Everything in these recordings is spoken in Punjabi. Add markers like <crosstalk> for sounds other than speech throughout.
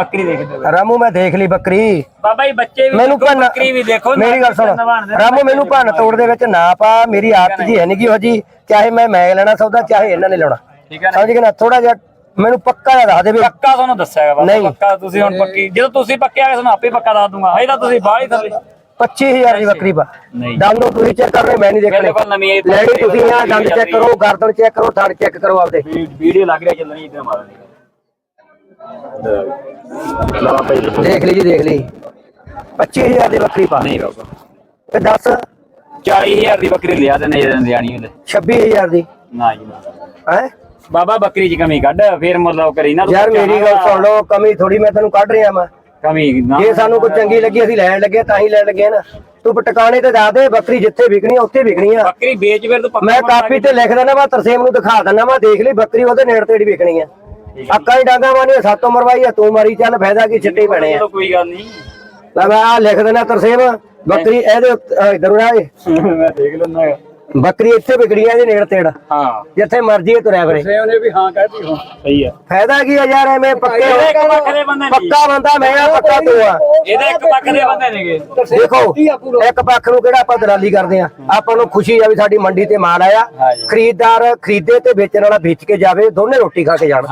ਬੱਕਰੀ ਦੇਖ ਦਿਓ ਰਾਮੂ ਮੈਂ ਦੇਖ ਲਈ ਬੱਕਰੀ। ਬਾਬਾ ਜੀ ਬੱਚੇ ਵੀ ਮੈਨੂੰ ਦੇਖੋ, ਭੰਨ ਬੱਕਰੀ ਵੀ ਦੇਖੋ ਮੇਰੀ ਗੱਲ ਸੁਣ। ਰਾਮੂ ਮੈਨੂੰ ਭੰਨ ਤੋੜ ਦੇ ਵਿੱਚ ਨਾ ਪਾ ਮੇਰੀ ਆਦਤ ਜੀ ਹੈ ਨਹੀਂ ਕਿ ਉਹ ਜੀ। ਚਾਹੇ ਮੈਂ ਮੈਂ ਲੈਣਾ ਸੌਦਾ ਚਾਹੇ ਇਹਨਾਂ ਨੇ ਲਾਉਣਾ ਠੀਕ ਹੈ ਨਾ? ਸਮਝ ਗਏ ਨਾ? ਥੋੜਾ ਜਿਹਾ ਮੈਨੂੰ ਪੱਕਾ ਜਿਹਾ ਦੱਸ ਦੇ ਵੀ ਪੱਕਾ ਤੁਹਾਨੂੰ ਦੱਸਿਆਗਾ ਬਾਬਾ ਨਹੀਂ। ਪੱਕਾ ਤੁਸੀਂ ਹੁਣ ਪੱਕੀ ਜਦੋਂ ਤੁਸੀਂ ਪੱਕੇ ਆ ਗਏ ਤੁਹਾਨੂੰ ਆਪੇ ਪੱਕਾ ਦੱਸ ਦੂੰਗਾ। ਹਜੇ ਤਾਂ ਤੁਸੀਂ ਬਾਹਰ ਹੀ ਥੱਲੇ 25000 ਦੀ ਬੱਕਰੀ ਪਾ। ਨਹੀਂ। ਤੁਸੀਂ ਚੈੱਕ ਕਰਨੇ ਮੈਂ ਨਹੀਂ ਦੇਖਣੇ। ਬਿਲਕੁਲ ਨਵੀਂ ਇਹ ਲੈਣੀ ਤੁਸੀਂ ਆ ਦੰਦ ਚੈੱਕ ਕਰੋ ਗਰਦਨ ਚੈੱਕ ਕਰੋ ਥੜ ਚੈੱਕ ਕਰੋ ਆਪਦੇ। ਵੀਡੀਓ ਲੱਗ ਰਿਹਾ ਚੱਲਣੀ ਇਦਾਂ ਮਾਰਨ ਦੇਖ ਲਈ ਜੀ ਦੇਖ ਲਈ। 25000 ਦੀ ਬੱਕਰੀ ਪਾ। ਨਹੀਂ ਬਾਬਾ। ਤੇ ਦੱਸ। 40000 ਦੀ ਬੱਕਰੀ ਲਿਆ ਤੇ ਨਹੀਂ ਦਿੰਦੇ ਆਣੀ ਉਹਦੇ 26000 ਦੀ। ਨਾ ਜੀ ਨਾ। ਹੈ? ਬਾਬਾ ਬੱਕਰੀ ਚ ਕਮੀ ਕੱਢ ਫੇਰ ਮਤਲਬ ਕਰੀ ਨਾ ਯਾਰ ਮੇਰੀ ਗੱਲ ਸੁਣ ਲਓ ਕਮੀ ਥੋੜੀ ਮੈਂ ਤੈਨੂੰ ਕੱਢ ਰਿਹਾ ਮੈਂ ਕਮੀ ਨਾ। ਜੇ ਸਾਨੂੰ ਕੋਈ ਚੰਗੀ ਲੱਗੀ ਅਸੀਂ ਲੈਣ ਲੱਗੇ ਤਾਂ ਹੀ ਲੈਣ ਲੱਗੇ ਨਾ। ਤੂੰ ਟਿਕਾਣੇ ਤੇ ਦੱਸ ਦੇ ਬੱਕਰੀ ਜਿੱਥੇ ਵਿਕਣੀ ਆ ਉੱਥੇ ਵਿਕਣੀ ਆ। ਬੱਕਰੀ ਵੇਚ ਫਿਰ ਤੂੰ ਮੈਂ ਕਾਪੀ ਤੇ ਲਿਖ ਦਿੰਦਾ ਮੈਂ ਤਰਸੇਮ ਨੂੰ ਦਿਖਾ ਦਿੰਦਾ ਮੈਂ ਦੇਖ ਲਈ ਬੱਕਰੀ ਉਹਦੇ ਨੇੜੇ ਤੇੜੀ ਵਿਕਣੀ ਆ। ਅੱਕਾਂ ਹੀ ਡਾਂਗਾ ਮਾਨੀ ਸਾਤੋਂ ਮਰਵਾਈ ਆ ਤੂੰ ਮਾਰੀ ਚੱਲ ਫਾਇਦਾ ਕੀ ਛਿੱਟੇ ਪੈਣੇ ਆ। ਚਲੋ ਕੋਈ ਗੱਲ ਨਹੀਂ। ਲੈ ਮੈਂ ਆ ਲਿਖ ਦਿੰਦਾ ਤਰਸੇਮ ਬੱਕਰੀ ਇਹਦੇ ਉੱਤੇ- ਅਹ ਇੱਧਰ ਆ ਇਹ। ਮੈਂ ਦੇਖ ਲੈਣਾ ਬੱਕਰੀ ਇੱਥੇ ਵਿਕਣੀ ਆ ਇਹਦੇ ਨੇੜੇ ਤੇੜ। ਹਾਂ। ਜਿੱਥੇ ਮਰਜ਼ੀ ਇਹ ਤੁਰਿਆ ਫਿਰੇ। ਉਹਨੇ ਵੀ ਹਾਂ ਕਹਿਤੀ ਹੁਣ। ਸਹੀ ਆ। ਫਾਇਦਾ ਕੀ ਆ ਯਾਰ ਐਵੇਂ ਪੱਕੇ ਇਹਦੇ ਇੱਕ ਪੱਖ ਦੇ ਬੰਦੇ ਨਹੀਂ ਪੱਕਾ ਬੰਦਾ ਮੈਂ ਆ ਪੱਕਾ ਤੂੰ ਆ। ਇਹਦੇ ਇੱਕ ਪੱਖ ਦੇ ਬੰਦੇ ਨੇਗੇ ਦੇਖੋ ਇੱਕ ਪੱਖ ਨੂੰ ਕਿਹੜਾ ਆਪਾਂ ਦਲਾਲੀ ਕਰਦੇ ਆ। ਆਪਾਂ ਨੂੰ ਖੁਸ਼ੀ ਆ ਵੀ ਸਾਡੀ ਮੰਡੀ ਤੇ ਮਾਲ ਆਇਆ। ਖਰੀਦਦਾਰ ਖਰੀਦੇ ਤੇ ਵੇਚਣ ਵਾਲਾ ਵੇਚ ਕੇ ਜਾਵੇ ਦੋਨੇ ਰੋਟੀ ਖਾ ਕੇ ਜਾਣ।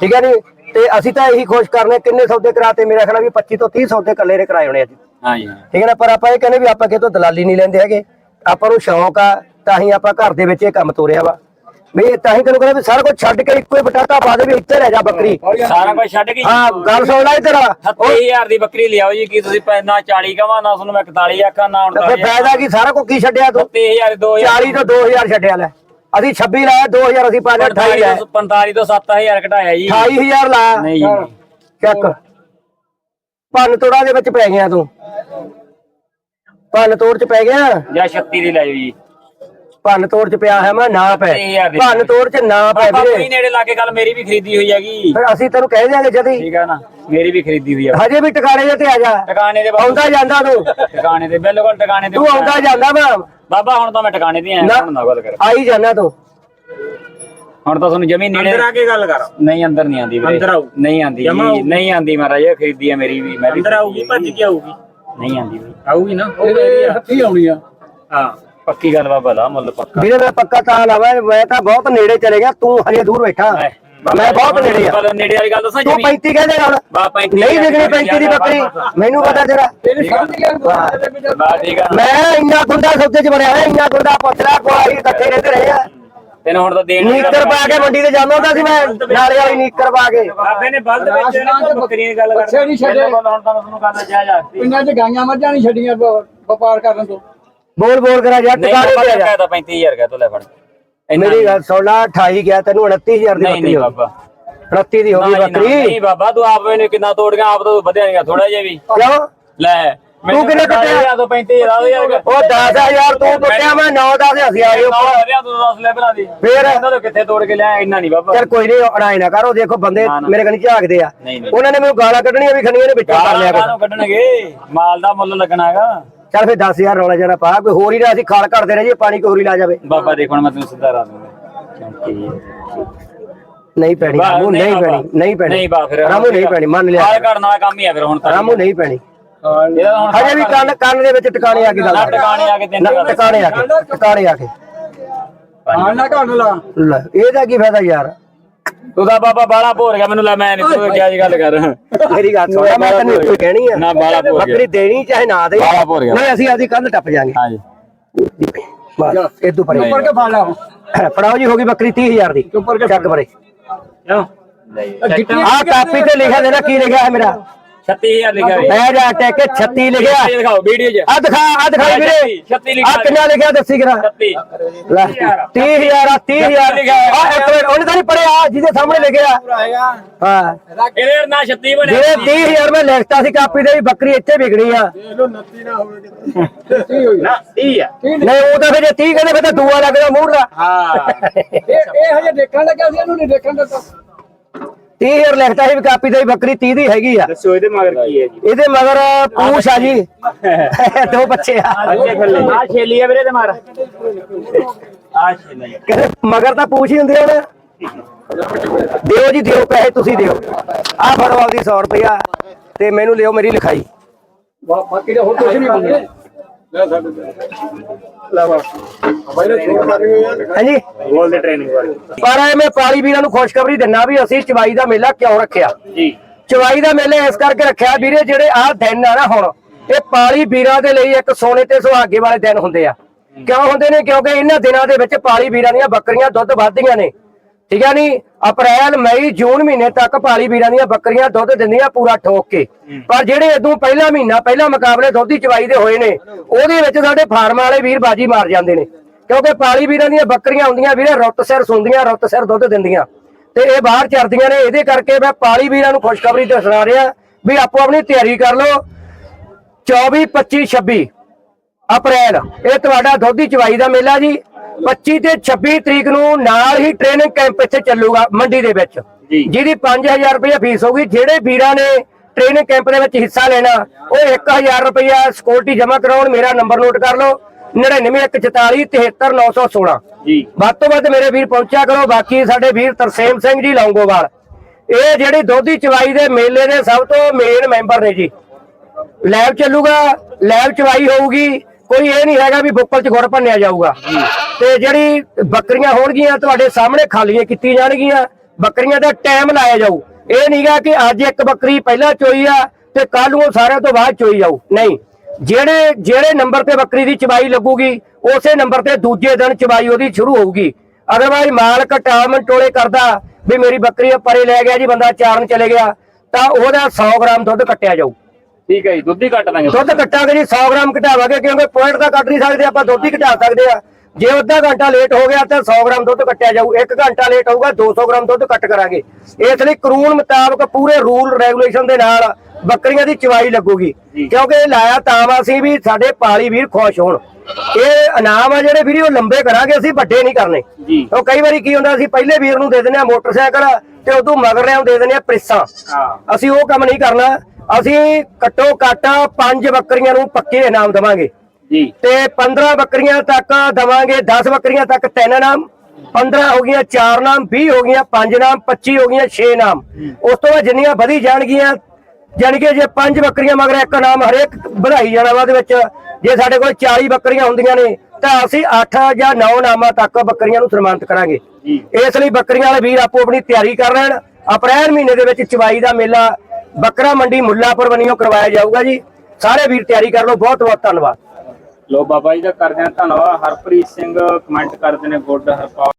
ਠੀਕ ਹੈ ਨੀ ਤੇ ਅਸੀਂ ਤਾਂ ਇਹੀ ਖੁਸ਼ ਕਰਨੇ ਕਿੰਨੇ ਸੌਦੇ ਕਰਾਤੇ? ਮੇਰੇ ਖਿਆਲ ਆ ਵੀ 25 ਤੋਂ 30 ਸੌਦੇ ਕੱਲੇ ਨੇ ਕਰਾਏ ਹੋਣੇ ਅੱਜ ਹਾਂਜੀ ਠੀਕ ਹੈ ਨਾ? ਪਰ ਆਪਾਂ ਇਹ ਕਹਿੰਦੇ ਵੀ ਆਪਾਂ ਕਿਤੋਂ ਦਲਾਲੀ ਨਹੀਂ ਲੈਂਦੇ ਹੈਗੇ। ਆਪਾਂ ਨੂੰ ਸ਼ੌਂਕ ਆ ਤਾਂ ਹੀ ਆਪਾਂ ਘਰ ਦੇ ਵਿੱਚ ਇਹ ਕੰਮ ਤੋਰਿਆ ਵਾ। ਵੀ ਇਹ ਤਾਂ ਹੀ ਤੈਨੂੰ ਕਹਿੰਦਾ ਵੀ ਸਾਰਾ ਕੁਝ ਛੱਡ ਕੇ ਇੱਕੋ ਹੀ ਬਟਾਟਾ ਪਾ ਦੇ ਵੀ ਇੱਥੇ ਰਹਿ ਜਾ ਬੱਕਰੀ। ਸਾਰਾ ਕੁਝ ਛੱਡ ਕੇ ਹਾਂ ਗੱਲ ਸੁਣ ਲੈ ਇੱਧਰ ਆ। 30000 ਦੀ ਬੱਕਰੀ ਲਿਆਓ ਜੀ ਕੀ ਤੁਸੀਂ ਪੈ- ਨਾ 40 ਕਵਾ ਨਾ ਤੁਹਾਨੂੰ ਮੈਂ 41 ਆਖਾਂ ਨਾ ਤੇ ਫਿਰ 39 ਫਾਇਦਾ ਕੀ ਸਾਰਾ ਕੁਝ ਕੀ ਛੱਡਿਆ ਤੂੰ? 30000 2000 40 ਤੋਂ 2000 ਛੱਡਿਆ ਲੈ। ਅਸੀਂ 26 ਲਾਇਆ 2000 ਅਸੀਂ ਪਾ ਲਿਆ 28 ਲਾਇਆ। 45 ਤੋਂ 7000 ਘਟਾਇਆ ਜੀ। 28000 ਲਾ। ਨਹੀਂ ਜੀ। ਚੱਕ। ਭੰਨ ਤੋੜਾ ਦੇ ਵਿੱਚ ਪੈ ਗਿਆ ਤੂੰ। ਭੰਨ ਤੋੜ ਚ ਪੈ ਗਿਆ। ਜਾਂ 36 ਦੀ ਲੈ ਜੀ। ਭੰਨ ਤੋੜ ਚ ਪਿਆ ਹੈ ਮੈਂ ਨਾ ਪੈ 3000 ਦੀ। ਭੰਨ ਤੋੜ ਚ ਨਾ ਪੈ ਬਾਬਾ ਵੀਰੇ। ਕੋਈ ਨੇੜੇ ਲਾ ਕੇ ਗੱਲ ਮੇਰੀ ਵੀ ਖਰੀਦੀ ਹੋਈ ਹੈਗੀ। ਫਿਰ ਅਸੀਂ ਤੈਨੂੰ ਕਹਿ ਦਿਆਂਗੇ ਜਦੀ। ਠੀਕ ਹੈ ਨਾ ਮੇਰੀ ਵੀ ਖਰੀਦੀ ਹੋਈ ਹੈ ਹਜੇ ਵੀ ਟਿਕਾਣੇ ਤੇ ਆ ਜਾ। ਟਿਕਾਣੇ ਦੇ ਬਾਬਾ। ਆਉਂਦਾ ਜਾਂਦਾ ਤੂੰ। ਟਿਕਾਣੇ ਦੇ ਬਿਲਕੁਲ ਟਿਕਾਣੇ ਦੇ ਤੂੰ ਆਉਂਦਾ ਜਾਂਦਾ ਵਾ। ਬਾਬਾ ਹੁਣ ਤਾਂ ਮੈਂ ਟਿਕਾਣੇ ਦੀ ਆਇਆ। ਹੁਣ ਨਾ ਗੱਲ ਕਰ। ਆਈ ਜਾਂਦਾ ਤੂੰ। ਹੁਣ ਤਾਂ ਤੁਹਾਨੂੰ ਜਮੀ ਨੇੜੇ ਅੰਦਰ ਆ ਕੇ ਗੱਲ ਕਰ। ਨਹੀਂ ਅੰਦਰ ਨਹੀਂ ਆਂਦੀ ਵੀਰੇ। ਅੰਦਰ ਆਊ। ਨਹੀਂ ਆਂਦੀ ਜਮਾਂ ਆਊ। ਨਹੀਂ ਆਂਦੀ ਮਹਾਰਾਜ ਇਹ ਖਰੀਦੀ ਹੈ ਮੇਰੀ ਵੀ ਮੈਂ ਵੀ ਅੰਦਰ ਆਊਗੀ ਭੱਜ ਕੇ ਆਊਗੀ। ਨਹੀਂ ਆਂਦੀ ਵੀਰੇ। ਆਊਗੀ ਨਾ? ਉਹ ਮੇਰੀ ਹੱਥੀ ਆਉਣੀ ਆ। ਹਾਂ। ਪੱਕੀ ਗੱਲ ਬਾਬਾ ਲਾ ਮੁੱਲ ਪੱਕਾ। ਵੀਰੇ ਮੈਂ ਪੱਕਾ ਤਾਂ ਲਾਵਾ ਮੈਂ ਤਾਂ ਬਹੁਤ ਨੇੜੇ ਚਲੇ ਗਿਆ ਤੂੰ ਹਜੇ ਦੂਰ ਬੈਠਾ। ਮੈਂ ਬਹੁਤ ਨੇੜੇ ਆ। ਨੇੜੇ ਵਾਲੀ ਗੱਲ ਦੱਸਾਂ ਤੂੰ ਜਮੀ 35 ਕਹਿੰਦੇ ਹੁਣ ਬਾ 35 ਨਹੀਂ ਵਿਕਣੀ 35 ਦੀ ਬੱਕਰੀ। ਮੈਨੂੰ ਪਤਾ ਤੇਰਾ। ਮੈਂ ਇੰਨਾ ਗੁੰਡਾ ਸੌਦੇ ਚ ਬਣਿਆ ਹੋਇਆ ਇੰਨਾ ਗੁੰਡਾ ਪੁੱਛਦਾ ਕੋਈ ਇਕੱਠੇ ਰਹਿੰਦੇ ਰਹੇ ਆ। ਤੈਨੂੰ ਹੁਣ ਤਾਂ ਦੇਣ ਨੀਕਰ ਪਾ ਕੇ ਮੰਡੀ ਤੇ ਜਾਂਦਾ ਹੁੰਦਾ ਸੀ ਮੈਂ ਨਾਲੇ ਵਾਲੀ ਨੀਕਰ ਪਾ ਕੇ। ਬਾਬੇ ਨੇ ਬਲਦ ਵਿੱਚ ਇਹਨੇ ਬੱਕਰੀਆਂ ਦੀ ਗੱਲ ਬੱਚੇ ਨਹੀਂ ਛੱਡੇ। ਹੁਣ ਤਾਂ ਤੁਹਾਨੂੰ ਕਰਨਾ ਜਾਇਜ਼ ਆ ਪਿੰਡਾਂ 'ਚ ਗਾਈਆਂ ਮੱਝਾਂ ਨਹੀਂ ਛੱਡੀਆਂ ਵ- ਵਪਾਰ ਕਰਨ ਤੋਂ। ਬੋਲ ਬੋਲ ਕਰਾ ਜਾ ਨਹੀਂ ਟਿਕਾਣੇ ਆ ਜਾ। ਕਹਿਦਾ 35000 ਕਹਿ ਤੋ ਲੈ ਫੜ। ਇੰਨਾ ਮੇਰੀ ਗੱਲ ਸੁਣ ਲਾ 28 ਗਿਆ ਤੈਨੂੰ 29000 ਦੀ ਨਹੀਂ ਬੱਕਰੀ ਨਹੀਂ ਹੋ ਬਾਬਾ। 29 ਦੀ ਹੋ ਗਈ ਨਹੀਂ, ਬੱਕਰੀ। ਨਹੀਂ ਬਾਬਾ ਤੂੰ ਆਪ ਮੈਨੂੰ ਕਿੰਨਾ ਤੋੜ ਗਿਆ ਆਪ ਤੋਂ ਵਧਿਆ ਨਹੀਂ ਥੋੜਾ ਜਿਹਾ ਵੀ। ਕਿਉਂ? ਲੈ ਤੂੰ ਕਿੰਨੇ ਕੱਟਿਆ? ਤੂੰ 35000 ਉਹ 10000 ਤੂੰ ਟੁੱਟਿਆ ਮੈਂ 9 10 ਅਸੀਂ ਆ ਗਏ ਨਾ ਵਧਿਆ ਤੂੰ 10 ਲੈ ਭਰਾ ਦੀ। ਫੇਰ? ਇਹਨਾਂ ਤੋਂ ਕਿੱਥੇ ਤੋੜ ਕੇ ਲਿਆ ਇੰਨਾ ਨਹੀਂ ਬਾਬਾ। ਚਲ ਕੋਈ ਨਹੀਂ ਅੜਾਈ ਨਾ ਕਰ ਉਹ ਦੇਖੋ ਬੰਦੇ ਨਾ, ਨਾ। ਮੇਰੇ ਕਨੀ ਝਾਕਦੇ ਆ। ਨਹੀਂ, ਨਹੀਂ। ਉਹਨਾਂ ਨੇ ਮੈਨੂੰ ਗਾਲਾਂ ਕੱਢਣੀਆਂ ਵੀ ਖਣੀਆਂ ਨੇ ਵਿੱਚੋਂ ਕਰ ਲਿਆ ਨੂੰ ਕੱਢਣਗੇ? ਮਾਲ ਦਾ ਮੁੱਲ ਲੱਗਣਾ ਹੈਗਾ ਚੱਲ ਫੇਰ 10000 ਰੌਲਾ ਜਿਹੜਾ ਪਾ ਕੋਈ ਹੋਰ ਹੀ ਨਾ ਅਸੀਂ ਖਾਲ ਕੱਢਦੇ ਰਹੇ ਜੀ ਪਾਣੀ ਕੋਈ ਹੋਰ ਹੀ ਲਾ ਜਾਵੇ। ਬਾਬਾ ਦੇਖ ਹੁਣ ਮੈਂ ਤੈਨੂੰ ਸਿੱਧਾ ਰਾ ਦੂੰਗਾ ਕਿਉਂਕਿ ਨਹੀਂ ਪੈਣੀ ਰਾਮੂ ਨਹੀਂ। ਪੈਣੀ ਨਹੀਂ ਪੈਣੀ। ਨਹੀਂ ਬਾ ਫਿਰ ਰਾਮੂ ਨਹੀਂ ਪੈਣੀ ਮੰਨ ਲਿਆ। ਹਾਲ ਕਰਨ ਵਾਲਾ ਕੰਮ ਹੀ ਆ ਫਿਰ ਹੁਣ ਤਾਂ। ਰਾਮੂ ਨਹੀਂ ਪੈਣੀ। ਇਹਦਾ ਹੁਣ ਹਜੇ ਵੀ ਕੰਨ ਕੰਨ ਦੇ ਵਿੱਚ ਟਿਕਾਣੇ ਆ ਕੇ ਗੱਲ ਨਾ। ਟਿਕਾਣੇ ਆ ਕੇ ਤਿੰਨ ਨਾ, ਟਿਕਾਣੇ ਆ ਕੇ ਟਿਕਾਣੇ ਆ ਕੇ। ਆਣ ਨਾ ਲਾ। ਲੈ ਇਹਦਾ ਕੀ ਫਾਇਦਾ ਯਾਰ? ਤੂੰ ਤਾਂ ਬਾਬਾ ਬਾਲਾ ਭੋਰ ਗਿਆ ਮੈਨੂੰ ਲੈ ਮੈਂ ਨਹੀਂ ਤੂੰ ਕਿਹਾ ਜੀ ਗੱਲ ਕਰ। ਮੇਰੀ ਗੱਲ ਸੁਣ ਮੈਂ ਤੈਨੂੰ ਹੀ ਕਹਿਣੀ ਆ ਨਾ ਬਾਲਾ ਭੋਰ ਗਿਆ। ਬੱਕਰੀ ਦੇਣੀ ਚਾਹੇ ਨਾ ਦੇ ਬਾਲਾ ਭੋਰ ਗਿਆ। ਨਹੀਂ ਅਸੀਂ ਆਦੀ ਕੰਧ ਟੱਪ ਜਾਾਂਗੇ। ਹਾਂਜੀ ਬਸ ਇਹ ਤੋਂ ਪਰੇ। ਉੱਪਰ ਕੇ ਫੜ ਲਾ। ਫੜਾਓ ਜੀ ਹੋ ਗਈ ਬੱਕਰੀ 30000 ਦੀ। ਚੱਕ ਪਰੇ। ਆਹ ਕਾਪੀ ਤੇ ਲਿਖਿਆ ਦੇਣਾ ਕੀ ਲਿਖਿਆ ਹੈ ਮੇਰਾ? 36000 ਲਿਖਿਆ ਹੋਇਆ ਮੈਂ ਜਾ ਕੇ 36 ਲਿਖਿਆ। ਇਹ ਦਿਖਾਓ ਵੀਡੀਓ 'ਚ। ਆ ਦਿਖਾ ਆ ਦਿਖਾਈ ਵੀਰੇ। 36 ਆ ਲਿਖਿਆ ਕਿੰਨਾ ਲਿਖਿਆ ਦੱਸੀ ਕਰਾ। 36 ਲੈ 30000 ਆ 30000 ਲਿਖਿਆ। ਆ ਇੱਕ ਮਿੰਟ ਉਹਨੇ ਤਾਂ ਨਹੀਂ ਪੜਿਆ ਜਿਹਦੇ ਸਾਹਮਣੇ ਲਿਖਿਆ। ਹਾਂ। ਇਹਦੇ ਨਾਲ 36 ਬਣਿਆ ਜਿਹੜੇ 30000 ਮੈਂ ਲਿਖਤਾ ਸੀ ਕਾਪੀ ਤੇ ਵੀ ਬੱਕਰੀ ਇੱਥੇ ਵਿਕਣੀ ਆ। ਨਾ 30 ਆ। ਨਹੀਂ ਉਹ ਤਾਂ ਫਿਰ ਜੇ 30 ਕਹਿੰਦੇ ਫਿਰ ਤਾਂ ਦੂਆ ਲੱਗਦਾ ਮੂਹਰ ਦਾ ਹਾਂ। ਇਹ ਇਹ ਹਜੇ ਦੇਖਣ ਲੱਗਿਆ ਸੀ ਇਹਨੂੰ ਨਹੀਂ ਦੇਖਣ ਦਿੱਤਾ। 30000 ਲਿਖਤਾ ਸੀ ਵੀ ਕਾਪੀ ਤੇ ਵੀ ਬੱਕਰੀ 30 ਦੀ ਹੈਗੀ ਆ। ਦੱਸੋ ਇਹਦੇ ਮਗਰ ਕੀ ਹੈ ਜੀ? ਇਹਦੇ ਮਗਰ ਪੂਛ ਆ ਜੀ। <laughs> ਦੋ ਬੱਚੇ ਆ। ਆ ਛੇਲੀ ਆ ਵੀਰੇ ਤੇ ਮਾਰ। ਆ ਛੇਲੀ। ਮਗਰ ਤਾਂ ਪੂਛ ਹੀ ਹੁੰਦੀ ਆ ਨਾ। ਦਿਓ ਜੀ ਦਿਓ ਪੈਸੇ ਤੁਸੀਂ ਦਿਓ। ਆ ਫੜੋ ਆਪਦੀ 100 ਰੁਪਇਆ ਤੇ ਮੈਨੂੰ ਲਿਓ ਮੇਰੀ ਲਿਖਾਈ। ਬਾਕੀ ਦਾ ਹੋਰ ਕੁਝ ਨਹੀਂ ਮੰਗਦੇ ਹਾਂਜੀ। ਗੋਲ ਦੇ ਟ੍ਰੇਨਿੰਗ ਵਾਲੀ ਪਰ ਐ ਮੈਂ ਪਾਲੀ ਵੀਰਾਂ ਨੂੰ ਖੁਸ਼ਖਬਰੀ ਦਿੰਨਾ ਵੀ ਅਸੀਂ ਚਵਾਈ ਦਾ ਮੇਲਾ ਕਿਉਂ ਰੱਖਿਆ? ਜੀ। ਚਵਾਈ ਦਾ ਮੇਲਾ ਇਸ ਕਰਕੇ ਰੱਖਿਆ ਵੀਰੇ ਜਿਹੜੇ ਆਹ ਦਿਨ ਆ ਨਾ ਹੁਣ ਇਹ ਪਾਲੀ ਵੀਰਾਂ ਦੇ ਲਈ ਇੱਕ ਸੋਨੇ ਤੇ ਸੁਹਾਗੇ ਵਾਲੇ ਦਿਨ ਹੁੰਦੇ ਆ। ਕਿਉਂ ਹੁੰਦੇ ਨੇ? ਕਿਉਂਕਿ ਇਹਨਾਂ ਦਿਨਾਂ ਦੇ ਵਿੱਚ ਪਾਲੀ ਵੀਰਾਂ ਦੀਆਂ ਬੱਕਰੀਆਂ ਦੁੱਧ ਵੱਧਦੀਆਂ ਨੇ। ਠੀਕ ਹੈ ਨਹੀਂ ਅਪ੍ਰੈਲ ਮਈ ਜੂਨ ਮਹੀਨੇ ਤੱਕ ਪਾਲੀ ਵੀਰਾਂ ਦੀਆਂ ਬੱਕਰੀਆਂ ਦੁੱਧ ਦਿੰਦੀਆਂ ਪੂਰਾ ਠੋਕ ਕੇ। ਪਰ ਜਿਹੜੇ ਇਦੋਂ ਪਹਿਲਾ ਮਹੀਨਾ ਪਹਿਲਾ ਮੁਕਾਬਲੇ ਦੁੱਧ ਦੀ ਚਵਾਈ ਦੇ ਹੋਏ ਨੇ ਉਹਦੇ ਵਿੱਚ ਸਾਡੇ ਫਾਰਮ ਵਾਲੇ ਵੀਰ ਬਾਜੀ ਮਾਰ ਜਾਂਦੇ ਨੇ। ਕਿਉਂਕਿ ਪਾਲੀ ਵੀਰਾਂ ਦੀਆਂ ਬੱਕਰੀਆਂ ਹੁੰਦੀਆਂ ਵੀਰੇ ਰੁੱਤ ਸਿਰ ਸੁੰਦੀਆਂ ਰੁੱਤ ਸਿਰ ਦੁੱਧ ਦਿੰਦੀਆਂ। ਤੇ ਇਹ ਬਾਹਰ ਚਰਦੀਆਂ ਨੇ ਇਹਦੇ ਕਰਕੇ ਮੈਂ ਪਾਲੀ ਵੀਰਾਂ ਨੂੰ ਖੁਸ਼ਖਬਰੀ ਤੇ ਸੁਣਾ ਰਿਹਾ ਵੀ ਆਪੋ ਆਪਣੀ ਤਿਆਰੀ ਕਰ ਲਓ। 24 25 26 ਅਪ੍ਰੈਲ ਇਹ ਤੁਹਾਡਾ ਦੋਧੀ ਚਵਾਈ ਦਾ ਮੇਲਾ ਜੀ। 25 ਤੇ 26 ਤਰੀਕ ਨੂੰ ਨਾਲ ਹੀ ਟ੍ਰੇਨਿੰਗ ਕੈਂਪ ਇੱਥੇ ਚੱਲੂਗਾ ਮੰਡੀ ਦੇ ਵਿੱਚ। ਜਿਹਦੀ 5000 ਰੁਪਏ ਫੀਸ ਹੋਊਗੀ। ਜਿਹੜੇ ਵੀਰਾਂ ਨੇ ਟ੍ਰੇਨਿੰਗ ਕੈਂਪ ਦੇ ਵਿੱਚ ਹਿੱਸਾ ਲੈਣਾ ਉਹ 1000 ਰੁਪਇਆ ਸਿਕਿਉਰਿਟੀ ਜਮ੍ਹਾਂ ਕਰਾਉਣ ਮੇਰਾ ਨੰਬਰ ਨੋਟ ਕਰ ਲਓ। 9914 73916 ਜੀ। ਵੱਧ ਤੋਂ ਵੱਧ ਮੇਰੇ ਵੀਰ ਪਹੁੰਚਿਆ ਕਰੋ। ਬਾਕੀ ਸਾਡੇ ਵੀਰ ਤਰਸੇਮ ਸਿੰਘ ਜੀ ਲੌਂਗੋਵਾਲ। ਇਹ ਜਿਹੜੀ ਦੋਧੀ ਚਵਾਈ ਦੇ ਮੇਲੇ ਦੇ ਸਭ ਤੋਂ ਮੇਨ ਮੈਂਬਰ ਨੇ ਜੀ। ਲੈਬ ਚੱਲੂਗਾ ਲੈਬ ਚਵਾਈ ਹੋਊਗੀ। ਕੋਈ ਇਹ ਨਹੀਂ ਹੈਗਾ ਵੀ ਬੁੱਕਲ ਚ ਗੁੜ ਭੰਨਿਆ ਜਾਊਗਾ। ਤੇ ਜਿਹੜੀ ਬੱਕਰੀਆਂ ਹੋਣਗੀਆਂ ਤੁਹਾਡੇ ਸਾਹਮਣੇ ਖਾਲੀਆਂ ਕੀਤੀਆਂ ਜਾਣਗੀਆਂ। ਬੱਕਰੀਆਂ ਦਾ ਟਾਈਮ ਲਾਇਆ ਜਾਊ। ਇਹ ਨਹੀਂਗਾ ਕਿ ਅੱਜ ਇੱਕ ਬੱਕਰੀ ਪਹਿਲਾਂ ਚੋਈ ਆ ਤੇ ਕੱਲ ਨੂੰ ਸਾਰਿਆਂ ਤੋਂ ਬਾਅਦ ਚੋਈ ਜਾਊ। ਨਹੀਂ। ਜਿਹੜੇ ਜਿਹੜੇ ਨੰਬਰ ਤੇ ਬੱਕਰੀ ਦੀ ਚਵਾਈ ਲੱਗੂਗੀ ਉਸੇ ਨੰਬਰ ਤੇ ਦੂਜੇ ਦਿਨ ਚਵਾਈ ਉਹਦੀ ਸ਼ੁਰੂ ਹੋਊਗੀ। ਅਦਰਵਾਈਜ਼ ਮਾਲਕ ਟਾਲਮਨ ਟੋਲੇ ਕਰਦਾ ਵੀ ਮੇਰੀ ਬੱਕਰੀ ਪਰੇ ਲੈ ਗਿਆ ਜੀ ਬੰਦਾ ਚਾਰਨ ਚਲੇ ਗਿਆ। ਤਾਂ ਉਹਦਾ 100 ਗ੍ਰਾਮ ਦੁੱਧ ਕੱਟਿਆ ਜਾਊ। ਠੀਕ ਹੈ ਜੀ ਦੁੱਧ ਹੀ ਕੱਟ ਦਾਂਗੇ ਦੁੱਧ ਘਟਾਂਗੇ ਜੀ 100 ਗ੍ਰਾਮ ਘਟਾਵਾਂਗੇ ਕਿਉਂਕਿ ਪੁਆਇੰਟ ਤਾਂ ਕੱਟ ਨਹੀਂ ਸਕਦੇ ਆਪਾਂ ਦੁੱਧ ਹੀ ਘਟਾ ਸਕਦੇ ਆ। ਜੇ ਅੱਧਾ ਘੰਟਾ ਲੇਟ ਹੋ ਗਿਆ ਤਾਂ 100 ਗ੍ਰਾਮ ਦੁੱਧ ਕੱਟਿਆ ਜਾਊ। 1 ਘੰਟਾ ਲੇਟ ਹੋਊਗਾ 200 ਗ੍ਰਾਮ ਦੁੱਧ ਕੱਟ ਕਰਾਂਗੇ। ਇਸ ਲਈ ਕਾਨੂੰਨ ਮੁਤਾਬਕ ਪੂਰੇ ਰੂਲ ਰੈਗੂਲੇਸ਼ਨ ਦੇ ਨਾਲ ਬੱਕਰੀਆਂ ਦੀ ਚਵਾਈ ਲੱਗੂਗੀ। ਕਿਉਂਕਿ ਇਹ ਲਾਇਆ ਤਾਂ ਅਸੀਂ ਵੀ ਸਾਡੇ ਪਾਲੀ ਵੀਰ ਖੁਸ਼ ਹੋਣ। ਇਹ ਇਨਾਮ ਆ ਜਿਹੜੇ ਵੀਰੇ ਉਹ ਲੰਬੇ ਕਰਾਂਗੇ ਅਸੀਂ ਵੱਡੇ ਨਹੀਂ ਕਰਨੇ। ਉਹ ਕਈ ਵਾਰੀ ਕੀ ਹੁੰਦਾ ਅਸੀਂ ਪਹਿਲੇ ਵੀਰ ਨੂੰ ਦੇ ਦਿੰਦੇ ਆ ਮੋਟਰਸਾਈਕਲ ਤੇ ਉਦੋਂ ਮਗਰ ਨੂੰ ਦੇ ਦਿੰਦੇ ਆ ਪ੍ਰਿਸਾਂ। ਅਸੀਂ ਉਹ ਕੰਮ ਨਹੀਂ ਕਰਨਾ। ਅਸੀਂ ਘੱਟੋ ਘੱਟ ਪੰਜ ਬੱਕਰੀਆਂ ਨੂੰ ਪੱਕੇ ਇਨਾਮ ਦੇਵਾਂਗੇ। ਜੀ। ਤੇ 15 ਬੱਕਰੀਆਂ ਤੱਕ ਦਵਾਂਗੇ 10 ਬੱਕਰੀਆਂ ਤੱਕ ਤਿੰਨ ਨਾਮ 15 ਹੋ ਗਈਆਂ 4 ਨਾਮ 20 ਹੋ ਗਈਆਂ 5 ਨਾਮ 25 ਹੋ ਗਈਆਂ 6 ਨਾਮ। ਉਸ ਤੋਂ ਬਾਅਦ ਜਿੰਨੀਆਂ ਵਧੀ ਜਾਣਗੀਆਂ ਜਾਣੀ ਕਿ ਜੇ ਪੰਜ ਬੱਕਰੀਆਂ ਮਗਰ ਇੱਕ ਨਾਮ ਹਰੇਕ ਵਧਾਈ ਜਾਣਾ ਵਾ ਉਹਦੇ ਵਿੱਚ ਜੇ ਸਾਡੇ ਕੋਲ 40 ਬੱਕਰੀਆਂ ਹੁੰਦੀਆਂ ਨੇ ਤਾਂ ਅਸੀਂ 8 ਜਾਂ 9 ਨਾਮਾਂ ਤੱਕ ਬੱਕਰੀਆਂ ਨੂੰ ਸਨਮਾਨਿਤ ਕਰਾਂਗੇ। ਇਸ ਲਈ ਬੱਕਰੀਆਂ ਵਾਲੇ ਵੀਰ ਆਪੋ ਆਪਣੀ ਤਿਆਰੀ ਕਰ ਲੈਣ। ਅਪ੍ਰੈਲ ਮਹੀਨੇ ਦੇ ਵਿੱਚ ਚਵਾਈ ਦਾ ਮੇਲਾ ਬੱਕਰਾ ਮੰਡੀ ਮੁੱਲਾਪੁਰ ਬਣੀਓ ਕਰਵਾਇਆ ਜਾਊਗਾ ਜੀ। ਸਾਰੇ ਵੀਰ ਤਿਆਰੀ ਕਰ ਲਓ। ਬਹੁਤ ਬਹੁਤ ਧੰਨਵਾਦ। ਲੋ ਬਾਬਾ ਜੀ ਦਾ ਕਰਦੇ ਹਾਂ ਧੰਨਵਾਦ। ਹਰਪ੍ਰੀਤ ਸਿੰਘ ਕਮੈਂਟ ਕਰਦੇ ਨੇ ਗੁੱਡ ਹਰਪਾਲ